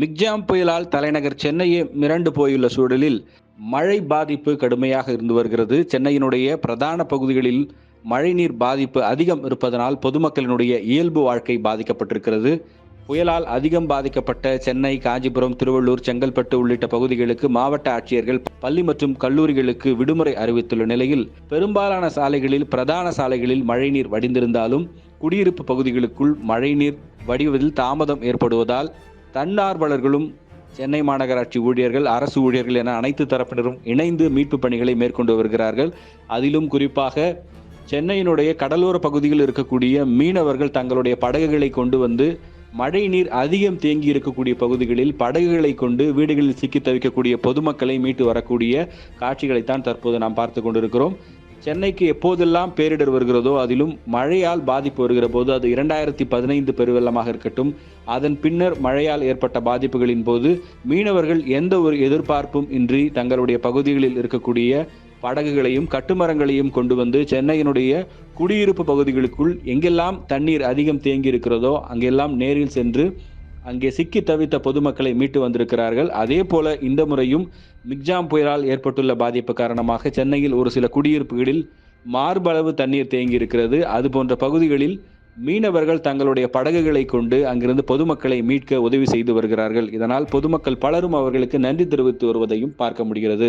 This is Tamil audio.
மிக்ஜாம் புயலால் தலைநகர் சென்னையே மிரண்டு போயுள்ள சூழலில் மழை பாதிப்பு கடுமையாக இருந்து வருகிறது. சென்னையினுடைய பிரதான பகுதிகளில் மழைநீர் பாதிப்பு அதிகம் இருப்பதனால் பொதுமக்களினுடைய இயல்பு வாழ்க்கை பாதிக்கப்பட்டிருக்கிறது. புயலால் அதிகம் பாதிக்கப்பட்ட சென்னை காஞ்சிபுரம் திருவள்ளூர் செங்கல்பட்டு உள்ளிட்ட பகுதிகளுக்கு மாவட்ட ஆட்சியர்கள் பள்ளி மற்றும் கல்லூரிகளுக்கு விடுமுறை அறிவித்துள்ள நிலையில் பெரும்பாலான சாலைகளில் பிரதான சாலைகளில் மழைநீர் வடிந்திருந்தாலும் குடியிருப்பு பகுதிகளுக்குள் மழைநீர் வடிவதில் தாமதம் ஏற்படுவதால் தன்னார்வலர்களும் சென்னை மாநகராட்சி ஊழியர்கள் அரசு ஊழியர்கள் என அனைத்து தரப்பினரும் இணைந்து மீட்பு பணிகளை மேற்கொண்டு வருகிறார்கள். அதிலும் குறிப்பாக சென்னையினுடைய கடலோர பகுதியில் இருக்கக்கூடிய மீனவர்கள் தங்களுடைய படகுகளை கொண்டு வந்து மழை நீர் அதிகம் தேங்கி இருக்கக்கூடிய பகுதிகளில் படகுகளை கொண்டு வீடுகளில் சிக்கி தவிக்கக்கூடிய பொதுமக்களை மீட்டு வரக்கூடிய காட்சிகளைத்தான் தற்போது நாம் பார்த்து கொண்டிருக்கிறோம். சென்னைக்கு எப்போதெல்லாம் பேரிடர் வருகிறதோ அதிலும் மழையால் பாதிப்பு வருகிற போது அது இரண்டாயிரத்தி பதினைந்து பெருவெள்ளமாக இருக்கட்டும். அதன் பின்னர் மழையால் ஏற்பட்ட பாதிப்புகளின் போது மீனவர்கள் எந்த ஒரு எதிர்பார்ப்பும் இன்றி தங்களுடைய பகுதிகளில் இருக்கக்கூடிய படகுகளையும் கட்டுமரங்களையும் கொண்டு வந்து சென்னையினுடைய குடியிருப்பு பகுதிகளுக்குள் எங்கெல்லாம் தண்ணீர் அதிகம் தேங்கி இருக்கிறதோ அங்கெல்லாம் நேரில் சென்று அங்கே சிக்கி தவித்த பொதுமக்களை மீட்டு வந்திருக்கிறார்கள். அதே போல இந்த முறையும் மிக்ஜாம் புயலால் ஏற்பட்டுள்ள பாதிப்பு காரணமாக சென்னையில் ஒரு சில குடியிருப்புகளில் மார்பளவு தண்ணீர் தேங்கி இருக்கிறது அது போன்ற பகுதிகளில் மீனவர்கள் தங்களுடைய படகுகளை கொண்டு அங்கிருந்து பொதுமக்களை மீட்க உதவி செய்து வருகிறார்கள். இதனால் பொதுமக்கள் பலரும் அவர்களுக்கு நன்றி தெரிவித்து வருவதையும் பார்க்க முடிகிறது.